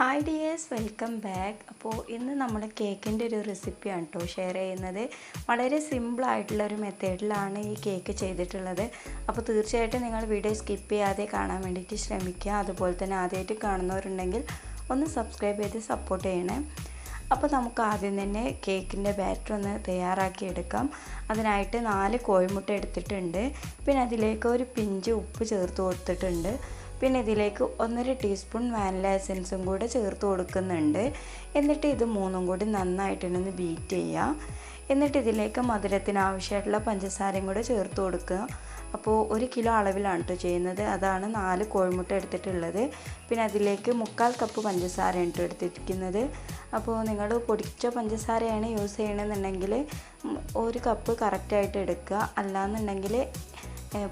Hi dears welcome back അപ്പോൾ ഇന്ന് നമ്മൾ കേക്കിന്റെ ഒരു റെസിപ്പിയാണ് കേട്ടോ ഷെയർ ചെയ്യുന്നത്. വളരെ സിമ്പിളായിട്ടുള്ള ഒരു മെത്തേഡിലാണ് ഈ കേക്ക് ചെയ്തിട്ടുള്ളത്. അപ്പോൾ തീർച്ചയായിട്ടും നിങ്ങൾ വീഡിയോ സ്കിപ്പ് ചെയ്യാതെ കാണാൻ വേണ്ടിയിട്ട് ശ്രമിക്കുക. അതുപോലെ തന്നെ ആദ്യമായിട്ട് കാണുന്നവരുണ്ടെങ്കിൽ ഒന്ന് സബ്സ്ക്രൈബ് ചെയ്ത് സപ്പോർട്ട് ചെയ്യണേ. അപ്പോൾ നമുക്ക് ആദ്യം തന്നെ കേക്കിന്റെ ബാറ്റർ ഒന്ന് തയ്യാറാക്കി എടുക്കാം. അതിനായിട്ട് നാല് കോഴിമുട്ട എടുത്തിട്ടുണ്ട്. പിന്നെ അതിലേക്ക് ഒരു പിഞ്ച് ഉപ്പ് ചേർത്ത് കൊടുത്തിട്ടുണ്ട്. പിന്നെ ഇതിലേക്ക് ഒന്നര ടീസ്പൂൺ വാനില എസൻസും കൂടെ ചേർത്ത് കൊടുക്കുന്നുണ്ട്. എന്നിട്ട് ഇത് മൂന്നും കൂടി നന്നായിട്ടൊന്ന് ബീറ്റ് ചെയ്യുക എന്നിട്ട് ഇതിലേക്ക് മധുരത്തിന് ആവശ്യമായിട്ടുള്ള പഞ്ചസാരയും കൂടെ ചേർത്ത് കൊടുക്കുക. അപ്പോൾ ഒരു കിലോ അളവിലാണ് കേട്ടോ ചെയ്യുന്നത്. അതാണ് നാല് കോഴിമുട്ട എടുത്തിട്ടുള്ളത്. പിന്നെ അതിലേക്ക് മുക്കാൽ കപ്പ് പഞ്ചസാര കേട്ടോ എടുത്തിരിക്കുന്നത്. അപ്പോൾ നിങ്ങൾ പൊടിച്ച പഞ്ചസാരയാണ് യൂസ് ചെയ്യണമെന്നുണ്ടെങ്കിൽ ഒരു കപ്പ് കറക്റ്റായിട്ട് എടുക്കുക. അല്ലാന്നുണ്ടെങ്കിൽ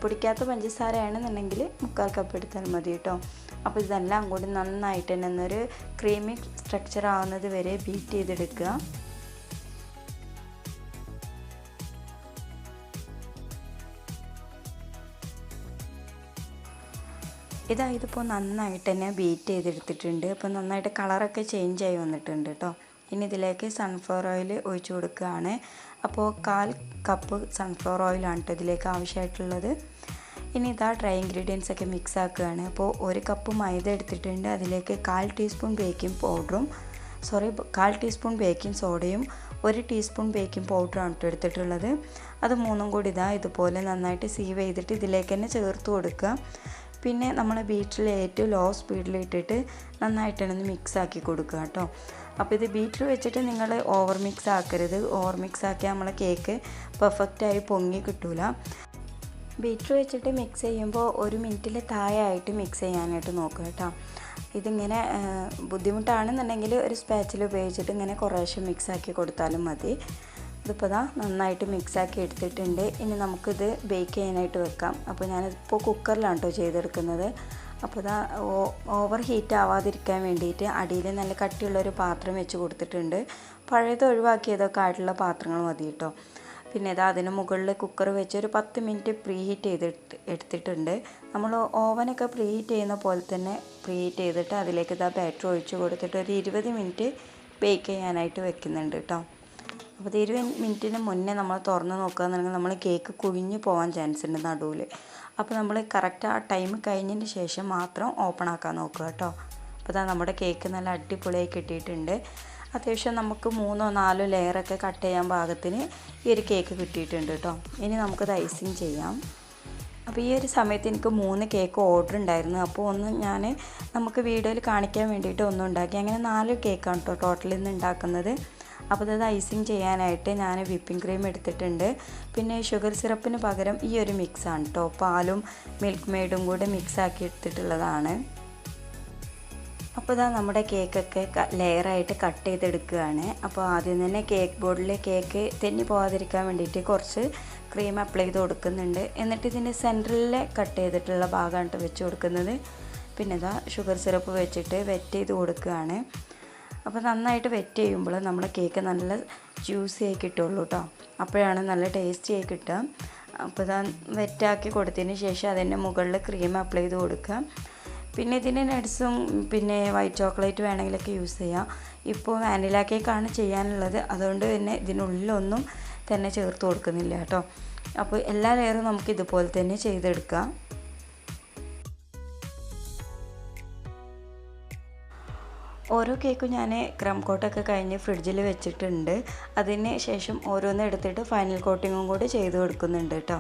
പൊടിക്കാത്ത പഞ്ചസാരയാണെന്നുണ്ടെങ്കിൽ മുക്കാൽ കപ്പ് എടുത്താൽ മതി കേട്ടോ. അപ്പോൾ ഇതെല്ലാം കൂടി നന്നായിട്ട് തന്നെ ഒന്നൊരു ക്രീമി സ്ട്രക്ചർ ആവുന്നത് വരെ ബീറ്റ് ചെയ്തെടുക്കുക. ഇതായതിപ്പോൾ നന്നായിട്ട് തന്നെ ബീറ്റ് ചെയ്തെടുത്തിട്ടുണ്ട്. അപ്പോൾ നന്നായിട്ട് കളറൊക്കെ ചേഞ്ച് ആയി വന്നിട്ടുണ്ട് കേട്ടോ. ഇനി ഇതിലേക്ക് സൺഫ്ലവർ ഓയിൽ ഒഴിച്ചു കൊടുക്കുകയാണ്. അപ്പോൾ കാൽ കപ്പ് സൺഫ്ലവർ ഓയിലാണ് കേട്ടോ ഇതിലേക്ക് ആവശ്യമായിട്ടുള്ളത്. ഇനി ഇതാ ഡ്രൈ ഇൻഗ്രീഡിയൻസ് ഒക്കെ മിക്സ് ആക്കുകയാണ്. അപ്പോൾ ഒരു കപ്പ് മൈദ എടുത്തിട്ടുണ്ട്. അതിലേക്ക് കാൽ ടീസ്പൂൺ ബേക്കിംഗ് പൗഡറും സോറി കാൽ ടീസ്പൂൺ ബേക്കിംഗ് സോഡയും ഒരു ടീസ്പൂൺ ബേക്കിംഗ് പൗഡറാണ് കേട്ടോ എടുത്തിട്ടുള്ളത്. അത് മൂന്നും കൂടി ഇതാ ഇതുപോലെ നന്നായിട്ട് സീവ് ചെയ്തിട്ട് ഇതിലേക്ക് തന്നെ ചേർത്ത് കൊടുക്കുക. പിന്നെ നമ്മൾ ബീറ്റിൽ ഏറ്റവും ലോ സ്പീഡിൽ ഇട്ടിട്ട് നന്നായിട്ടൊന്ന് മിക്സ് ആക്കി കൊടുക്കുക കേട്ടോ. അപ്പോൾ ഇത് ബീറ്റിൽ വെച്ചിട്ട് നിങ്ങൾ ഓവർ മിക്സ് ആക്കരുത്. ഓവർ മിക്സ് ആക്കിയാൽ നമ്മളെ കേക്ക് പെർഫെക്റ്റായി പൊങ്ങി കിട്ടൂല. ബീറ്റർ വെച്ചിട്ട് മിക്സ് ചെയ്യുമ്പോൾ ഒരു മിനിറ്റിൽ തായായിട്ട് മിക്സ് ചെയ്യാനായിട്ട് നോക്കുക കേട്ടോ. ഇതിങ്ങനെ ബുദ്ധിമുട്ടാണെന്നുണ്ടെങ്കിൽ ഒരു സ്പാച്ചിൽ ഉപയോഗിച്ചിട്ട് ഇങ്ങനെ കുറേശ്ശെ മിക്സ് ആക്കി കൊടുത്താലും മതി. ഇതിപ്പോൾ ഇതാ നന്നായിട്ട് മിക്സാക്കി എടുത്തിട്ടുണ്ട്. ഇനി നമുക്കിത് ബേക്ക് ചെയ്യാനായിട്ട് വെക്കാം. അപ്പോൾ ഞാനിപ്പോൾ കുക്കറിലാണ് കേട്ടോ ചെയ്തെടുക്കുന്നത്. അപ്പോൾ ഇതാ ഓവർ ഹീറ്റ് ആവാതിരിക്കാൻ വേണ്ടിയിട്ട് അടിയിൽ നല്ല കട്ടിയുള്ളൊരു പാത്രം വെച്ച് കൊടുത്തിട്ടുണ്ട്. പഴയത് ഒഴിവാക്കിയതൊക്കെ ആയിട്ടുള്ള പാത്രങ്ങൾ മതി കേട്ടോ പിന്നെ ഇതാ അതിന് മുകളിൽ കുക്കർ വെച്ച് ഒരു പത്ത് മിനിറ്റ് പ്രീ ഹീറ്റ് ചെയ്തിട്ട് എടുത്തിട്ടുണ്ട്. നമ്മൾ ഓവനൊക്കെ പ്രീ ഹീറ്റ് ചെയ്യുന്ന പോലെ തന്നെ പ്രീ ഹീറ്റ് ചെയ്തിട്ട് അതിലേക്ക് ഇതാ ബാറ്റർ ഒഴിച്ച് കൊടുത്തിട്ട് ഒരു ഇരുപത് മിനിറ്റ് ബേക്ക് ചെയ്യാനായിട്ട് വെക്കുന്നുണ്ട് കേട്ടോ അപ്പോൾ ഇത് ഇരുപത് മിനിറ്റിന് മുന്നേ നമ്മൾ തുറന്ന് നോക്കുകയെന്നുണ്ടെങ്കിൽ നമ്മൾ കേക്ക് കുഴിഞ്ഞു പോകാൻ ചാൻസ് ഉണ്ട് നടുവിൽ അപ്പോൾ നമ്മൾ കറക്റ്റ് ആ ടൈം കഴിഞ്ഞതിന് ശേഷം മാത്രം ഓപ്പൺ ആക്കാൻ നോക്കുക കേട്ടോ. അപ്പോൾ ഇതാ നമ്മുടെ കേക്ക് നല്ല അടിപൊളിയായി കിട്ടിയിട്ടുണ്ട്. അത്യാവശ്യം നമുക്ക് മൂന്നോ നാലോ ലെയറൊക്കെ കട്ട് ചെയ്യാൻ പാകത്തിന് ഈ ഒരു കേക്ക് കിട്ടിയിട്ടുണ്ട് കേട്ടോ. ഇനി നമുക്കത് ഐസിങ് ചെയ്യാം. അപ്പോൾ ഈ ഒരു സമയത്ത് എനിക്ക് മൂന്ന് കേക്ക് ഓർഡർ ഉണ്ടായിരുന്നു. അപ്പോൾ ഒന്ന് ഞാൻ നമുക്ക് വീഡിയോയിൽ കാണിക്കാൻ വേണ്ടിയിട്ട് ഒന്നും ഉണ്ടാക്കി. അങ്ങനെ നാല് കേക്കാണ് കേട്ടോ ടോട്ടലിൽ നിന്ന് ഉണ്ടാക്കുന്നത്. അപ്പോൾ ഇത് ഐസിങ് ചെയ്യാനായിട്ട് ഞാൻ വിപ്പിംഗ് ക്രീം എടുത്തിട്ടുണ്ട്. പിന്നെ ഷുഗർ സിറപ്പിന് പകരം ഈ ഒരു മിക്സാണ് കേട്ടോ പാലും മിൽക്ക് മെയ്ഡും കൂടെ മിക്സ് ആക്കി എടുത്തിട്ടുള്ളതാണ്. അപ്പോൾ ഇതാ നമ്മുടെ കേക്കൊക്കെ ലെയറായിട്ട് കട്ട് ചെയ്തെടുക്കുകയാണ്. അപ്പോൾ ആദ്യം തന്നെ കേക്ക് ബോർഡിലെ കേക്ക് തെന്നി പോകാതിരിക്കാൻ വേണ്ടിയിട്ട് കുറച്ച് ക്രീം അപ്ലൈ ചെയ്ത് കൊടുക്കുന്നുണ്ട്. എന്നിട്ട് ഇതിന്റെ സെന്ററിൽ കട്ട് ചെയ്തിട്ടുള്ള ഭാഗമാണ് വെച്ച് കൊടുക്കുന്നത്. പിന്നെ ഇതാ ഷുഗർ സിറപ്പ് വെച്ചിട്ട് വെറ്റ് ചെയ്ത് കൊടുക്കുകയാണ്. അപ്പോൾ നന്നായിട്ട് വെറ്റ് ചെയ്യുമ്പോൾ നമ്മുടെ കേക്ക് നല്ല ജ്യൂസി ആയി കിട്ടുള്ളൂ കേട്ടോ അപ്പോഴാണ് നല്ല ടേസ്റ്റി ആയി കിട്ടുക. അപ്പോൾ ഇതാ വെറ്റാക്കി കൊടുത്തതിന് ശേഷം അതിന്റെ മുകളിൽ ക്രീം അപ്ലൈ ചെയ്ത് കൊടുക്കുക. പിന്നെ ഇതിന്റെ നട്ട്സും പിന്നെ വൈറ്റ് ചോക്ലേറ്റ് വേണമെങ്കിലൊക്കെ യൂസ് ചെയ്യാം. ഇപ്പോൾ വാനില കേക്കാണ് ചെയ്യാനുള്ളത്. അതുകൊണ്ട് തന്നെ ഇതിനുള്ളിലൊന്നും തന്നെ ചേർത്ത് കൊടുക്കുന്നില്ല കേട്ടോ അപ്പോൾ എല്ലാ ലെയറും നമുക്ക് ഇതുപോലെ തന്നെ ചെയ്തെടുക്കാം. ഓരോ കേക്കും ഞാൻ ക്രം കോട്ടൊക്കെ കഴിഞ്ഞ് ഫ്രിഡ്ജിൽ വെച്ചിട്ടുണ്ട്. അതിന് ശേഷം ഓരോന്ന് എടുത്തിട്ട് ഫൈനൽ കോട്ടിങ്ങും കൂടി ചെയ്ത് കൊടുക്കുന്നുണ്ട് കേട്ടോ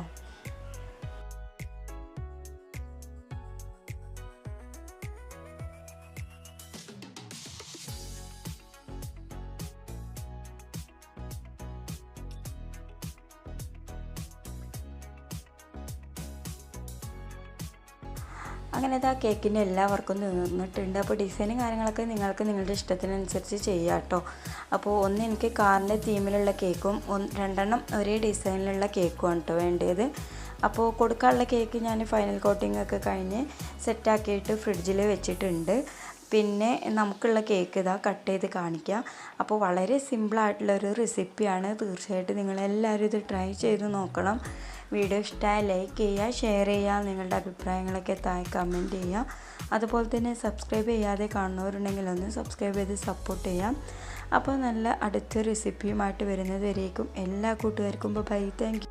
അങ്ങനെ ആ കേക്കിന്റെ എല്ലാ വർക്കും തീർന്നിട്ടുണ്ട് അപ്പോൾ ഡിസൈനും കാര്യങ്ങളൊക്കെ നിങ്ങൾക്ക് നിങ്ങളുടെ ഇഷ്ടത്തിനനുസരിച്ച് ചെയ്യാം കേട്ടോ അപ്പോൾ ഒന്ന് എനിക്ക് കാറിന്റെ തീമിലുള്ള കേക്കും രണ്ടെണ്ണം ഒരേ ഡിസൈനിലുള്ള കേക്കും ആണ് കേട്ടോ വേണ്ടത്. അപ്പോൾ കൊടുക്കാനുള്ള കേക്ക് ഞാൻ ഫൈനൽ കോട്ടിംഗ് ഒക്കെ കഴിഞ്ഞ് സെറ്റാക്കിയിട്ട് ഫ്രിഡ്ജിൽ വെച്ചിട്ടുണ്ട്. പിന്നെ നമുക്കുള്ള കേക്ക് ഇതാ കട്ട് ചെയ്ത് കാണിക്കാം. അപ്പോൾ വളരെ സിമ്പിളായിട്ടുള്ളൊരു റെസിപ്പിയാണ് തീർച്ചയായിട്ടും നിങ്ങളെല്ലാവരും ഇത് ട്രൈ ചെയ്ത് നോക്കണം. വീഡിയോ ഇഷ്ടമായി ലൈക്ക് ചെയ്യുക ഷെയർ ചെയ്യുക നിങ്ങളുടെ അഭിപ്രായങ്ങളൊക്കെ താഴെ കമന്റ് ചെയ്യുക. അതുപോലെ തന്നെ സബ്സ്ക്രൈബ് ചെയ്യാതെ കാണുന്നവരുണ്ടെങ്കിൽ ഒന്ന് സബ്സ്ക്രൈബ് ചെയ്ത് സപ്പോർട്ട് ചെയ്യാം. അപ്പോൾ നല്ല അടുത്ത റെസിപ്പിയുമായിട്ട് വരുന്നത് വരേക്കും എല്ലാ കൂട്ടുകാർക്കും ബൈ താങ്ക്